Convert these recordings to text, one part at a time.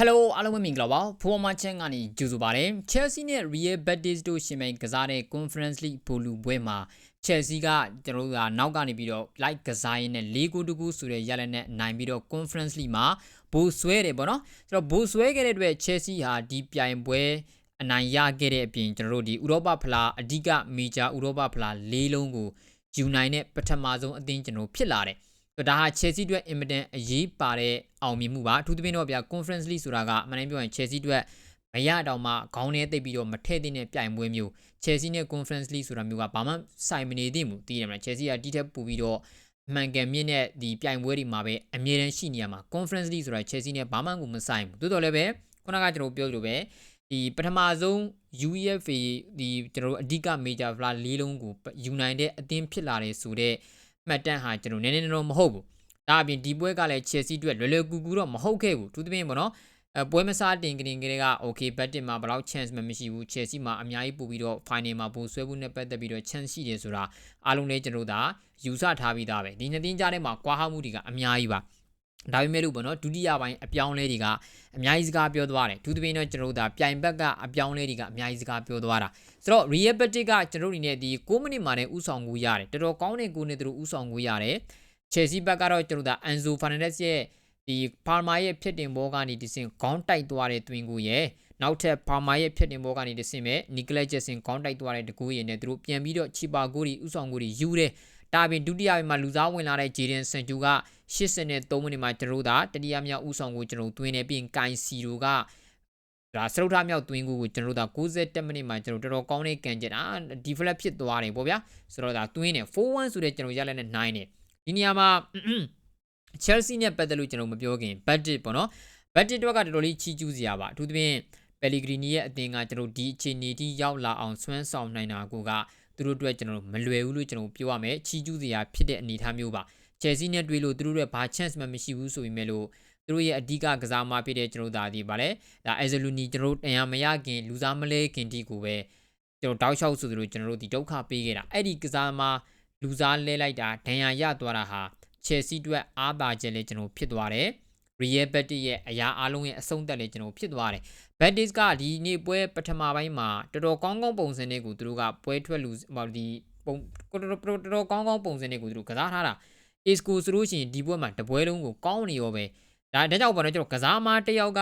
Hello အားလုံးပဲမင်္ဂလာပါဖိုးမချန်ကနေကြိုဆိုပါရစေ Chelsea နဲ့ Real Betis တို့ရှင်မိန်ကစားတဲ့ Conference League ဘူလူပွဲမှာ Chelsea ကကျွန်တော်တို့ကနောက်ကနေပြီးတော့ like ကစားရင်းနဲ့၄ဂိုးတကူဆိုတဲ့ရလဒ်နဲ့နိုင်ပြီးတော့ Conference League မှာဘူဆွဲတယ်ပေါ့နော်ဆိုတော့ဘူဆွဲခဲ့တဲ့အတွက် Chelsea ဟာဒီပြိုင်ပွဲအနိုင်ရခဲ့တဲ့အပြင်ကျွန်တော်တို့ဒီဥရောပဖလားအဓိက major ဥရောပဖလား၄လုံးကိုယူနိုင်တဲ့ပထမဆုံးအသင်းကျွန်တော်ဖြစ်လာတယ် ဒါဟာ Chelsea အတွက်အင်မတန်အရေးပါတဲ့အောင်မြင်မှုပါအထူးသဖြင့်တော့ဗျာ Conference League ဆိုတာကအမှန်တမ်းပြောရင် Chelsea အတွက်မရတော့မှခေါင်းထဲသိပ်ပြီးတော့မထည့်သင့်တဲ့ပြိုင်ပွဲမျိုး Chelsea နဲ့ Conference League ဆိုတာမျိုးကဘာမှဆိုင်မနေသင့်ဘူးသိတယ်မလား Chelsea ကတိထက်ပူပြီးတော့မှန်ကန်မြင့်တဲ့ဒီပြိုင်ပွဲတွေမှာပဲအမြဲတမ်းရှိနေရမှာ Conference League ဆိုတာ Chelsea နဲ့ဘာမှကိုမဆိုင်ဘူးတိုးတော်လည်းပဲခုနကကျွန်တော်ပြောသလိုပဲဒီပထမဆုံး UEFA ဒီကျွန်တော်တို့အဓိက major flag ၄လုံးကိုယူနိုင်တဲ့အသင်းဖြစ်လာတယ်ဆိုတော့ မှတ်တမ်းဟာကျွန်တော်နည်းနည်းတော့မဟုတ်ဘူးဒါအပြင်ဒီပွဲကလည်း Chelsea အတွက်လွယ်လွယ်ကူကူတော့မဟုတ်ခဲ့ဘူးသူသဖြင့်ပေါ့နော်အဲပွဲမစားတင်ကတင်ကလေးက okay betting မှာဘယ်လောက် chance မှမရှိဘူး Chelsea မှာအများကြီးပို့ပြီးတော့ final မှာပို့ဆွဲဖို့နဲ့ပတ်သက်ပြီးတော့ chance ရှိတယ်ဆိုတာအားလုံးလည်းကျွန်တော်တို့ဒါယူဆထားပြီးသားပဲဒီနှစ်သင်းကြားထဲမှာကွာဟမှုတွေကအများကြီးပါ ဒါပေမဲ့လို့ပေါ့နော်ဒုတိယပိုင်းအပြောင်းလဲတွေကအများကြီးစကားပြောသွားတယ်သူသဖြင့်တော့ကျွန်တော်တို့ဒါပြိုင်ဘက်ကအပြောင်းလဲတွေကအများကြီးစကားပြောသွားတာဆိုတော့ Real Betis ကကျွန်တော်တို့အနေနဲ့ဒီ6မိနစ်မှာနဲ့ဥဆောင်ကူရတယ်တော်တော်ကောင်းတဲ့ကိုနဲ့သူတို့ဥဆောင်ကူရတယ် Chelsea ဘက်ကတော့ကျွန်တော်တို့ Enzo Fernandez ရဲ့ဒီ Parma ရဲ့ဖြစ်တင်ဘောကနေဒီစင်ခေါင်းတိုက်သွားတဲ့တွင်ကိုရဲ့နောက်ထပ် Parma ရဲ့ဖြစ်တင်ဘောကနေဒီစင်မဲ့ Nicolas Jackson ခေါင်းတိုက်သွားတဲ့တကူရဲ့နဲ့သူတို့ပြန်ပြီးတော့ချီပါကိုရီဥဆောင်ကိုရီယူတယ် ဒါပြင်ဒုတိယပိုင်းမှာလူစားဝင်လာတဲ့ Jadon Sancho က83မိနစ်မှာကျွန်တော်တို့ဒါတတိယမြောက်ဥဆောင်ကိုကျွန်တော်တွင်းနေပြင်ကိုင်စီတို့ကဒါစရုပ်ထမြောက်သွင်းကိုကျွန်တော်တို့ဒါ61မိနစ်မှာကျွန်တော်တော်တော်ကောင်းတဲ့ကန်ချက်အာဒီဖလက်ဖြစ်သွားတယ်ပေါ့ဗျာဆိုတော့ဒါသွင်းတယ်4-1ဆိုတဲ့ကျွန်တော်ရလက်နဲ့9တယ်ဒီနေရာမှာ Chelsea နဲ့ပတ်သက်လို့ကျွန်တော်မပြောခင် budget ပေါ့နော် budget တော့ကတော်တော်လေးချီးကျူးစရာပါအထူးသဖြင့် Pellegrini ရဲ့အသင်းကကျွန်တော်ဒီအခြေအနေထိရောက်လာအောင်ဆွမ်းဆောင်နိုင်တာကိုက သူတို့အတွက်ကျွန်တော်မလွယ်ဘူးလို့ကျွန်တော်ပြောရမယ်ချီးကျူးစရာဖြစ်တဲ့အနေအထားမျိုးပါ Chelsea နဲ့တွေ့လို့သူတို့ရဲ့ဘာ chance မှမရှိဘူးဆိုပေမဲ့လို့သူတို့ရဲ့အဓိကကစားမဖြစ်တဲ့ကျွန်တော်ဒါဒီဗာလဲဒါ Azuluni ကျွန်တော်တရားမရခင်လူစားမလဲခင်တီကိုပဲကျွန်တော်တောက်လျှောက်ဆိုသလိုကျွန်တော်တို့ဒီဒုက္ခပေးခဲ့တာအဲ့ဒီကစားမလူစားလဲလိုက်တာဒဏ်ရာရသွားတာဟာ Chelsea အတွက်အားသာချက်လေးကျွန်တော်ဖြစ်သွားတယ် Real Betis ရဲ့အရာအလုံးရဲ့အဆုံးသက်လေးကျွန်တော်ဖြစ်သွားတယ် Betis ကဒီနေ့ပွဲပထမပိုင်းမှာတော်တော်ကောင်းကောင်းပုံစံနဲ့ကိုသူတို့ကပွဲထွက်လူဒီပုံတော်တော်တော်ကောင်းကောင်းပုံစံနဲ့ကိုသူတို့ကစားထားတာ Isco ဆိုလို့ရှိရင်ဒီပွဲမှာတပွဲလုံးကိုကောင်းနေရောပဲဒါဒါကြောင့်ပေါ့နော်ကျွန်တော်ကစားမတယောက်က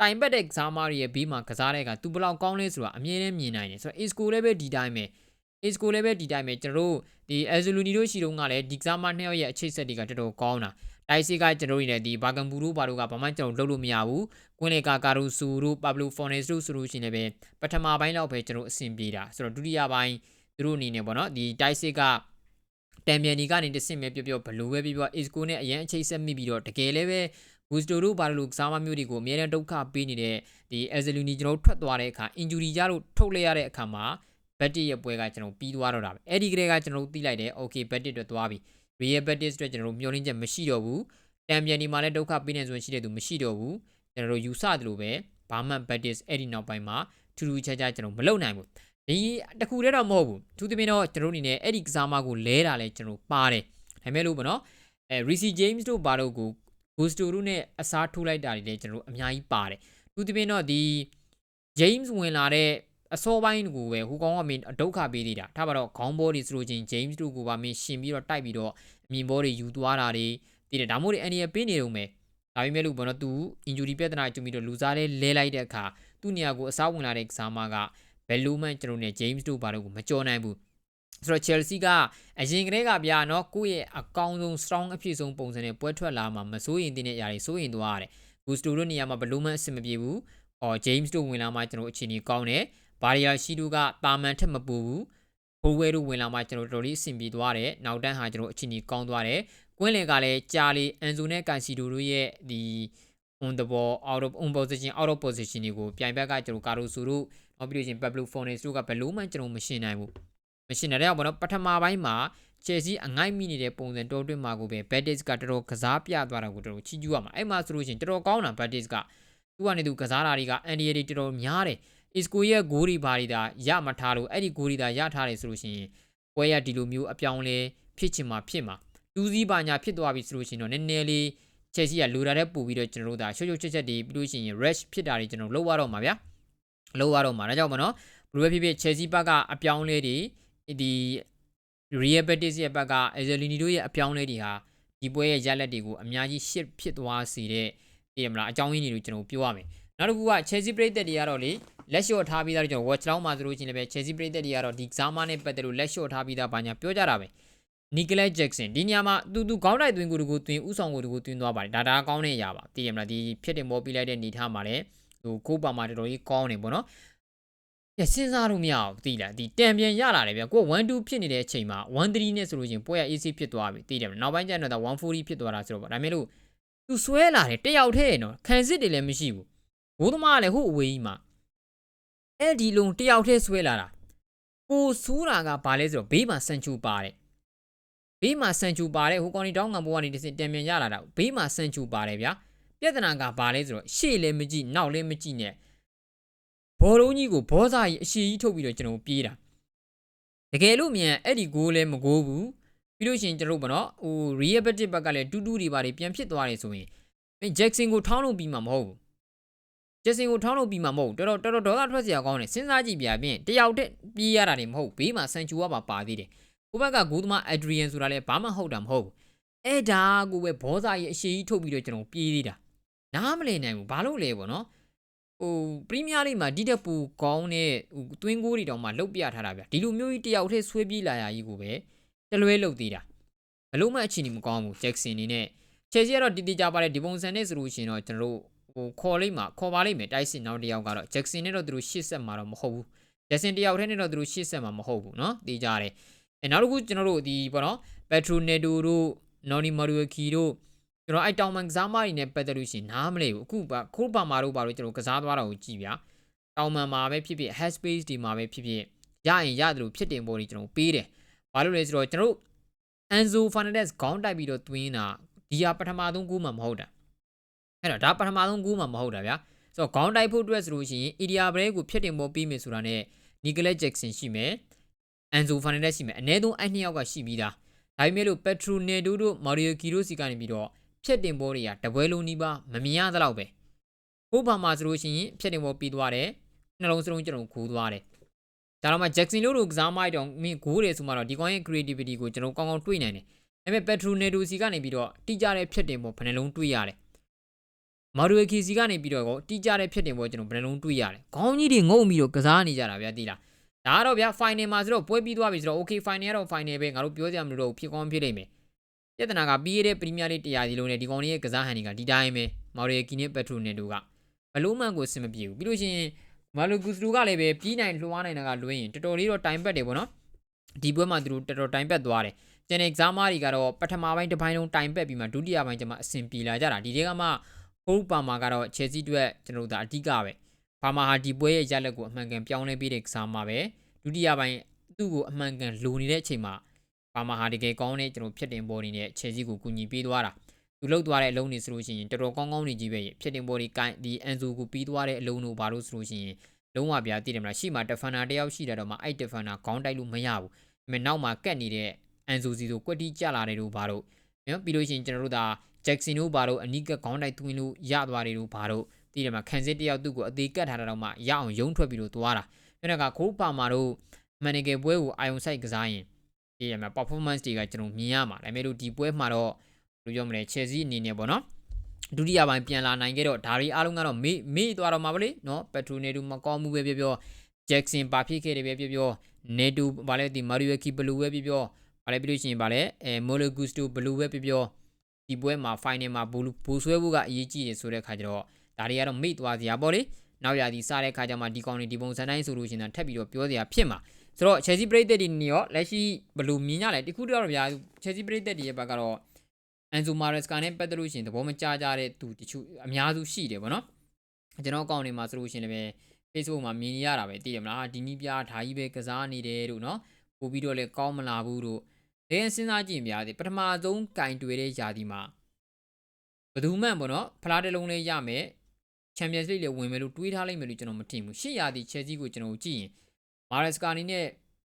တိုင်ပတ်တဲ့ကစားမတွေရဲ့ဘေးမှာကစားတဲ့ကသူဘယ်လောက်ကောင်းလဲဆိုတာအမြဲတမ်းမြင်နိုင်တယ်ဆိုတော့ Isco လည်းပဲဒီတိုင်းပဲ Isco လည်းပဲဒီတိုင်းပဲကျွန်တော်တို့ဒီ Azuluni တို့ရှိတုန်းကလည်းဒီကစားမနှစ်ယောက်ရဲ့အခြေဆက်တွေကတော်တော်ကောင်းတာတိုက်စီကကျွန်တော်တို့နဲ့ဒီဘာဂမ်ဘူတို့ဘာတို့ကဘာမှကျွန်တော်လုပ်လို့မရဘူးကွင်းလေကာကာရူဆူတို့ပါဘလိုဖော်နေစ်တို့ဆိုလို့ရှိရင်လည်းပထမပိုင်းလောက်ပဲကျွန်တော်အဆင်ပြေတာဆိုတော့ဒုတိယပိုင်းသူတို့အနေနဲ့ပေါ့နော်ဒီတိုက်စီကတမ်မြန်နီကနေတဆင့်ပဲပြောပြောဘလို့ပဲပြောပြော Isco နဲ့အရန်အခြေဆက်မိပြီးတော့တကယ်လည်းပဲဂူစတိုတို့ဘာလို့ကစားမမျိုးတွေကိုအများနဲ့ဒုက္ခပေးနေတဲ့ဒီ Azuluni ကျွန်တော်ထွက်သွားတဲ့အခါ injury ကြလို့ထုတ်လိုက်ရတဲ့အခါမှာ ဘက်တစ်ရဲ့ပွဲကကျွန်တော်ပြီးသွားတော့တာပဲအဲ့ဒီကလေးကကျွန်တော်တို့သိလိုက်တယ် okay ဘက်တစ်အတွက်သွားပြီ real bet အတွက်ကျွန်တော်တို့မျှော်လင့်ချက်မရှိတော့ဘူးတမ်ပြန်ဒီမှာလည်းဒုက္ခပေးနေဆိုရင်ရှိတဲ့သူမရှိတော့ဘူးကျွန်တော်တို့ယူဆတယ်လို့ပဲဘာမှ bet အဲ့ဒီနောက်ပိုင်းမှာထူးထူးခြားခြားကျွန်တော်မလုပ်နိုင်ဘူးဒီတခုတည်းတော့မဟုတ်ဘူးသူသဖြင့်တော့ကျွန်တော်တို့အနေနဲ့အဲ့ဒီကစားမကိုလဲတာလဲကျွန်တော်ပါတယ်ဒါပေမဲ့လို့ပေါ့နော်အဲ Reece James တို့ဘာလို့ကို Gusto တို့နဲ့အစားထိုးလိုက်တာတွေလည်းကျွန်တော်အများကြီးပါတယ်သူသဖြင့်တော့ဒီ James ဝင်လာတဲ့ အစောပိုင်းကိုပဲဟူကောင်ကမင်းအဒုက္ခပေးသေးတာထားပါတော့ခေါင်းဘောတွေဆိုလို့ချင်း James တို့ကိုပါမင်းရှင်ပြီးတော့တိုက်ပြီးတော့အမြင်ဘောတွေယူသွားတာတွေတည်တယ်ဒါမှမဟုတ်အန်ရီပေးနေတော့မယ်ဒါပေမဲ့လို့ဘောနော်သူ injury ပြဿနာကျုံပြီးတော့လူစားလေးလဲလိုက်တဲ့အခါသူ့နေရာကိုအစားဝင်လာတဲ့ကစားမကဘယ်လိုမှကျွန်တော်နဲ့ James တို့ဘာလို့ကိုမကြော်နိုင်ဘူးဆိုတော့ Chelsea ကအရင်ကတည်းကဗျာနော်ကိုယ့်ရဲ့အကောင်းဆုံး strong အဖြစ်ဆုံးပုံစံနဲ့ပွဲထွက်လာမှာမစိုးရင်တင်းတဲ့အရာတွေစိုးရင်သွားရတယ်။ Gusto တို့နေရာမှာဘလို့မှအဆင်မပြေဘူး။အော် James တို့ဝင်လာမှကျွန်တော်အခြေအနေကောင်းတယ်။ ဘာရီယာရှိတို့ကတာမန်ထက်မပူဘူး။ဘိုးဝဲတို့ဝင်လာမှကျွန်တော်တော်လေးအဆင်ပြေသွားတယ်။နောက်တန်းဟာကျွန်တော်အခြေအနေကောင်းသွားတယ်။ကွင်းလင်ကလည်းကြာလီအန်ဇိုနဲ့ကန်စီဒိုတို့ရဲ့ဒီ on the ball out of on position out of position တွေကိုပြိုင်ဘက်ကကျွန်တော်ကာရိုဆူတို့နောက်ပြီးလို့ချင်း Pablo Fornes တို့ကဘယ်လို့မှကျွန်တော်မရှင်းနိုင်ဘူးမရှင်းနိုင်တဲ့အောင်ပေါ့နော်ပထမပိုင်းမှာ Chelsea အငိုက်မိနေတဲ့ပုံစံတော်တွင်းမှာကိုပဲ Betis ကတော်တော်ကစားပြသွားတာကိုတော်တော်ချီးကျူးရမှာအဲ့မှာဆိုလို့ရှိရင်တော်တော်ကောင်းတာ Betis ကသူကနေသူကစားတာတွေက NDA တွေတော်တော်များတယ် Isco ရဲ့ဂိုးတွေဘာတွေဒါရမထားလို့အဲ့ဒီဂိုးတွေဒါရထားတယ်ဆိုလို့ရှိရင်ပွဲရဒီလိုမျိုးအပြောင်းလဲဖြစ်ချင်မှာဖြစ်မှာတူးစည်းပါညာဖြစ်သွားပြီဆိုလို့ရှိရင်တော့နည်းနည်းလေး Chelsea ကလိုတာတဲ့ပို့ပြီးတော့ကျွန်တော်တို့ဒါရှုပ်ရှုပ်ချက်ချက်တွေပြီးလို့ရှိရင် rush ဖြစ်တာတွေကျွန်တော်လောက်ရတော့မှာဗျာလောက်ရတော့မှာဒါကြောင့်မနော်ဘယ်လိုပဲဖြစ်ဖြစ် Chelsea ဘက်ကအပြောင်းလဲတွေဒီ Real Betis ရဲ့ဘက်က Azellini တို့ရဲ့အပြောင်းလဲတွေဟာဒီပွဲရဲ့ရလဒ်တွေကိုအများကြီး shit ဖြစ်သွားစေတဲ့သိရမလားအကြောင်းရင်းတွေကိုကျွန်တော်ပြောရမယ်နောက်တစ်ခုက Chelsea ပရိသတ်တွေကတော့လေ လက်လျှော့ထားပြီးသားကျွန်တော် watch လောင်းမှာဆိုလို့ရှိရင်လည်း Chelsea ပရိသတ်တွေကတော့ဒီကစားမနဲ့ပတ်သက်လို့လက်လျှော့ထားပြီးသားဘာညာပြောကြတာပဲနီကလက်ဂျက်ဆန်ဒီညမှာသူသူခေါင်းတိုက်သွင်းကိုတကူသွင်းဥဆောင်ကိုတကူသွင်းသွားပါတယ်ဒါဒါကောင်းတဲ့အရာပါသိရမလားဒီဖြစ်တင်ပေါ်ပြလိုက်တဲ့နေထားမှာလည်းဟိုကိုပါမှာတော်တော်ကြီးကောင်းနေပေါ့နော်ညစဉ်းစားလို့မရဘူးသိလားဒီတံပြန်ရလာတယ်ဗျကို1 2ဖြစ်နေတဲ့အချိန်မှာ1 3နဲ့ဆိုလို့ချင်းပွဲရ AC ဖြစ်သွားပြီသိတယ်မလားနောက်ပိုင်းကျတော့140ဖြစ်သွားတာဆိုတော့ဒါပေမဲ့လို့သူဆွဲလာတယ်တယောက်တည်းနော်ခံစစ်တွေလည်းမရှိဘူးဘိုးသမားကလည်းဟိုအဝေးကြီးမှာ အဲ့ဒီလုံးတယောက်တည်းဆွဲလာတာကိုဆိုးတာကဘာလဲဆိုတော့ဘေးမှာစန်ချူပါတယ်ဘေးမှာစန်ချူပါတယ်ဟိုကောင်ဒီတောင်းငံဘောကနေတစ်စင်တံပြန်ရလာတာဘေးမှာစန်ချူပါတယ်ဗျာပြဿနာကဘာလဲဆိုတော့ရှေ့လည်းမကြည့်နောက်လည်းမကြည့်နဲ့ဘောလုံးကြီးကိုဘောစာကြီးအရှိကြီးထုတ်ပြီးတော့ကျွန်တော်ပြေးတာတကယ်လို့မြန်အဲ့ဒီဂိုးလည်းမဂိုးဘူးပြီးလို့ရှိရင်ကျွန်တော်ဗောနော်ဟို Real Betis ဘက်ကလည်းတူးတူးတွေပါတယ်ပြန်ဖြစ်သွားတယ်ဆိုရင်မင်း Jackson ကိုထောင်းလို့ပြီးမှာမဟုတ်ဘူး Jackson ကိုထောင်းလို့ပြီးမှာမဟုတ်ဘူးတော်တော်တော်တော်ဒေါသထွက်စရာကောင်းတယ်စဉ်းစားကြည့်ပြပြင်တယောက်တည်းပြေးရတာတွေမဟုတ်ဘေးမှာစန်ချူကပါပါသေးတယ်ဟိုဘက်ကဂိုးသမား Adrian ဆိုတာလည်းဘာမှဟုတ်တာမဟုတ်ဘူးအဲ့ဒါကိုပဲဘောစာကြီးအရှိကြီးထုတ်ပြီးတော့ကျွန်တော်ပြေးသေးတာနားမလည်နိုင်ဘူးဘာလို့လဲပေါ့နော်ဟိုပရီးမီးယားလိမှာဒီတက်ပူကောင်းတဲ့ဟိုသွင်းကိုးတွေတောင်မှလုတ်ပြထားတာဗျဒီလိုမျိုးကြီးတယောက်တည်းဆွဲပြေးလာရကြီးကိုပဲတလွဲလုတ်သေးတာဘလို့မှအခြေအနေမကောင်းဘူးဂျက်ဆင်နေနဲ့ချယ်ဆီကတော့တီတီကြပါတဲ့ဒီပုံစံနဲ့ဆိုလို့ရှိရင်တော့ကျွန်တော်တို့ ဟိုခေါ်လိုက်မှာခေါ်ပါလိမ့်မယ်တိုက်စစ်နောက်တစ်ယောက်ကတော့ဂျက်ဆင်နဲ့တော့သူတို့ရှစ်ဆက်မှာတော့မဟုတ်ဘူးဂျက်ဆင်တယောက်တည်းနဲ့တော့သူတို့ရှစ်ဆက်မှာမဟုတ်ဘူးเนาะတေးကြတယ်အဲနောက်တစ်ခုကျွန်တော်တို့ဒီပေါ့နော်ပက်ထရိုနယ်ဒိုတို့နော်နီမာရူကီတို့ကျွန်တော်အဲ့တောင်မန်ကစားမတွေနဲ့ပတ်သက်လို့ရှိရင်နားမလဲဘူးအခုခိုးပါမာတို့ပါလို့ကျွန်တော်ကစားသွားတာကိုကြည့်ဗျာတောင်မန်မှာပဲဖြစ်ဖြစ် head space ဒီမှာပဲဖြစ်ဖြစ်ရရင်ရတယ်လို့ဖြစ်တင်ပေါ်ကြီးကျွန်တော်ပေးတယ်ဘာလို့လဲဆိုတော့ကျွန်တော်တို့ Enzo Fernandez ခေါင်းတိုက်ပြီးတော့သွင်းတာဒီဟာပထမဆုံးကူးမှမဟုတ်တာ အဲ့တော့ဒါပထမဆုံးကူးမှမဟုတ်တာဗျာဆိုတော့ခေါင်းတိုက်ဖို့အတွက်ဆိုလို့ရှိရင် Idia Break ကိုဖြစ်တင်ပေါ်ပြီးမယ်ဆိုတာနဲ့ Nicolas Jackson ရှိမယ် Enzo Fernandez ရှိမယ်အနည်းဆုံးအဲ့နှစ်ယောက်ကရှိပြီးသားဒါပေမဲ့လို့ Petro Neto တို့ Mario Kiro စီကနေပြီးတော့ဖြတ်တင်ပေါ်တွေကတပွဲလုံးနီးပါးမမြင်ရသလောက်ပဲဟိုဘာမှာဆိုလို့ရှိရင်ဖြတ်တင်ပေါ်ပြီးသွားတယ်နှလုံးစလုံးကျွန်တော်ခူးသွားတယ်ဒါတော့မှ Jackson တို့ကစားမိုက်တော့မင်းဂိုးတယ်ဆိုမှတော့ဒီကောင်ရဲ့ creativity ကိုကျွန်တော်ကောင်းကောင်းတွေ့နိုင်တယ်ဒါပေမဲ့ Petro Neto စီကနေပြီးတော့တိကျတဲ့ဖြတ်တင်ပေါ်ဘယ်နှလုံးတွေ့ရတယ် မာရူကီစီကနေပြီးတော့ကောတိကျတဲ့ဖြတ်တင်ပေါ်ကျွန်တော်ဘယ်နှလုံးတွေ့ရတယ်ခေါင်းကြီးတွေငုံပြီးတော့ကစားနေကြတာဗျာတိလားဒါကတော့ဗျာ final မှာဆိုတော့ပွဲပြီးသွားပြီဆိုတော့ okay final ကတော့ final ပဲငါတို့ပြောကြမလို့တော့ဖြစ်ကောင်းဖြစ်လိမ့်မယ်ပြဿနာကပြီးရတဲ့ပရီးမီးယားလိတရားစီလုံးနဲ့ဒီကောင်လေးရဲ့ကစားဟန်တွေကဒီတိုင်းပဲမော်ရီကီနဲ့ပက်ထရိုနယ်တို့ကဘလို့မှန်ကိုအဆင်မပြေဘူးပြီးလို့ရှိရင်မာလိုဂူစလူကလည်းပဲပြီးနိုင်လွှားနိုင်တာကလွှဲရင်တော်တော်လေးတော့တိုင်ပတ်တယ်ပေါ့နော်ဒီပွဲမှာသူတို့တော်တော်တိုင်ပတ်သွားတယ်ကျန်တဲ့ကစားမတွေကတော့ပထမပိုင်းတစ်ပိုင်းလုံးတိုင်ပတ်ပြီးမှဒုတိယပိုင်းကျမှအဆင်ပြေလာကြတာဒီတွေကမှ ဟုတ်ပါမှာကတော့ Chelsea အတွက်ကျွန်တော်တို့ဒါအဓိကပဲဘာမှဟာဒီပွဲရဲ့ရလက်ကိုအမှန်ကန်ပြောင်းလဲပေးတဲ့ကစားမပဲဒုတိယပိုင်းသူ့ကိုအမှန်ကန်လိုနေတဲ့အချိန်မှာဘာမှဟာတကယ်ကောင်းတဲ့ကျွန်တော်ဖြစ်တင်ပေါ်နေတဲ့ Chelsea ကိုကူညီပေးသွားတာသူလှုပ်သွားတဲ့အလုံးတွေဆိုလို့ရှိရင်တော်တော်ကောင်းကောင်းနေကြီးပဲဖြစ်တင်ပေါ်တွေကိုင်းဒီ Enzo ကိုပြီးသွားတဲ့အလုံးတို့ဘာလို့ဆိုလို့ရှိရင်လုံးဝပြတည်တယ်မလားရှေ့မှာ defender တယောက်ရှိတယ်တော့မှအဲ့ defender ခေါင်းတိုက်လို့မရဘူးဒါပေမဲ့နောက်မှာကတ်နေတဲ့ Enzo စီဆိုကွက်တီကြလာတယ်လို့ဘာလို့နော်ပြီးလို့ရှိရင်ကျွန်တော်တို့ဒါ Jackson တို့ဘာလို့အနီးကခေါင်းတိုက်သွင်းလို့ရသွားတယ်လို့ဘာလို့တည်တယ်မှာခံစစ်တယောက်သူ့ကိုအသေးကတ်ထားတာတော့မှရအောင်ယုံထွက်ပြီးလို့သွားတာအဲ့ဒါကခိုးပါမာတို့မန်နေကယ်ပွဲကိုအာယုံဆိုင်ကစားရင်ဒီရမှာ performance တွေကကျွန်တော်မြင်ရမှာဒါပေမဲ့လို့ဒီပွဲမှာတော့ဘယ်လိုပြောမလဲ Chelsea အနေနဲ့ပေါ့နော်ဒုတိယပိုင်းပြန်လာနိုင်ခဲ့တော့ဒါရီအားလုံးကတော့မေ့မေ့သွားတော့မှာဗလေနော်ပက်ထရိုနေတူမကောင်းမှုပဲပြောပြောဂျက်ဆန်ပါဖြစ်ခဲ့တယ်ပဲပြောပြောနေတူဗာလဲဒီမာရီယိုကီဘလူးပဲပြောပြောဗာလဲပြီးလို့ရှိရင်ဗာလဲအဲမိုလိုဂူစတိုဘလူးပဲပြောပြော ဒီပွဲမှာ final မှာဘူဘူဆွဲဖို့ကအရေးကြီးတယ်ဆိုတဲ့ခါကျတော့ဒါတွေကတော့မေ့သွားစရာပေါ့လေနောက်ရသည်စားတဲ့ခါကျမှဒီကောင်တွေဒီပုံစံတိုင်းဆိုလို့ရှိရင်ထပ်ပြီးတော့ပြောစရာဖြစ်မှာဆိုတော့ Chelsea ပရိသတ်တွေနေရောလက်ရှိဘယ်လိုမြင်ကြလဲတခုတည်းတော့ဗျာ Chelsea ပရိသတ်တွေရဲ့ဘက်ကတော့ Enzo Maresca နဲ့ပတ်သက်လို့ရှိရင်သဘောမကျကြတဲ့သူတချို့အများစုရှိတယ်ဗောနော်ကျွန်တော်အကောင့်တွေမှာဆိုလို့ရှိရင်လည်း Facebook မှာမြင်ရတာပဲသိရမလားဒီနီးပြားဓာကြီးပဲကစားနေတယ်တို့နော်ပို့ပြီးတော့လည်းကောင်းမလာဘူးတို့ လဲစဉ်းစားကြည့်များသည်ပထမဆုံးကင်တွေ့တဲ့ယာဒီမှာဘယ်သူမှဗောနော်ဖလားတစ်လုံးလေးရမယ်ချန်ပီယံစ်လိလည်းဝင်မယ်လို့တွေးထားလိုက်မယ်လို့ကျွန်တော်မထင်ဘူးရှစ်ရာဒီချယ်ဆီကိုကျွန်တော်ကြည့်ရင်မာရက်စကာနီနဲ့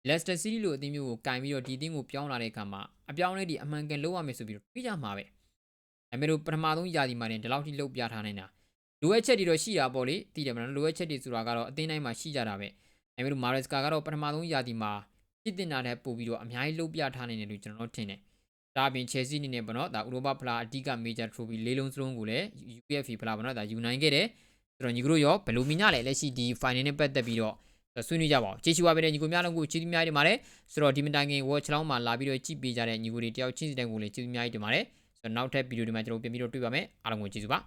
Leicester City လိုအသင်းမျိုးကိုကင်ပြီးတော့ဒီအသင်းကိုပြောင်းလာတဲ့အခါမှာအပြောင်းလဲဒီအမှန်ကန်လုပ်ရမယ်ဆိုပြီးတော့တွေးကြမှာပဲဒါပေဒါပေမဲ့လို့ပထမဆုံးယာဒီမှာနေဒီလောက်ထိလှုပ်ပြထားနေတာလိုအပ်ချက်တွေတော့ရှိတာပေါ့လေသိတယ်မလားလိုအပ်ချက်တွေဆိုတာကတော့အသင်းတိုင်းမှာရှိကြတာပဲဒါပေမဲ့လို့မာရက်စကာကတော့ပထမဆုံးယာဒီမှာ ပြစ်တင်တာတဲ့ပို့ပြီးတော့အများကြီးလှုပ်ပြထားနေတယ်လို့ကျွန်တော်တို့ထင်တယ်ဒါအပြင်ချယ်ဆီအနေနဲ့ပေါ့နော်ဒါဥရောပဖလားအဓိက major trophy လေးလုံးစလုံးကိုလည်း UEFA ဖလားပေါ့နော်ဒါယူနိုင်ခဲ့တယ်ဆိုတော့ညီကတို့ရောဘယ်လိုမြင်ကြလဲလက်ရှိဒီ final နဲ့ပတ်သက်ပြီးတော့ဆွေးနွေးကြပါဦးကျေးဇူးပါပဲညီကိုများလုံးကိုကျေးဇူးများတင်ပါတယ်ဆိုတော့ဒီမတိုင်ခင် watch လောင်းမှာလာပြီးတော့ကြည့်ပေးကြတဲ့ညီကိုတွေတယောက်ချင်းစီတိုင်းကိုလည်းကျေးဇူးများတင်ပါတယ်ဆိုတော့နောက်ထပ်ဗီဒီယိုတွေမှာကျွန်တော်ပြန်ပြီးတော့တွေ့ပါမယ်အားလုံးကိုကျေးဇူးပါ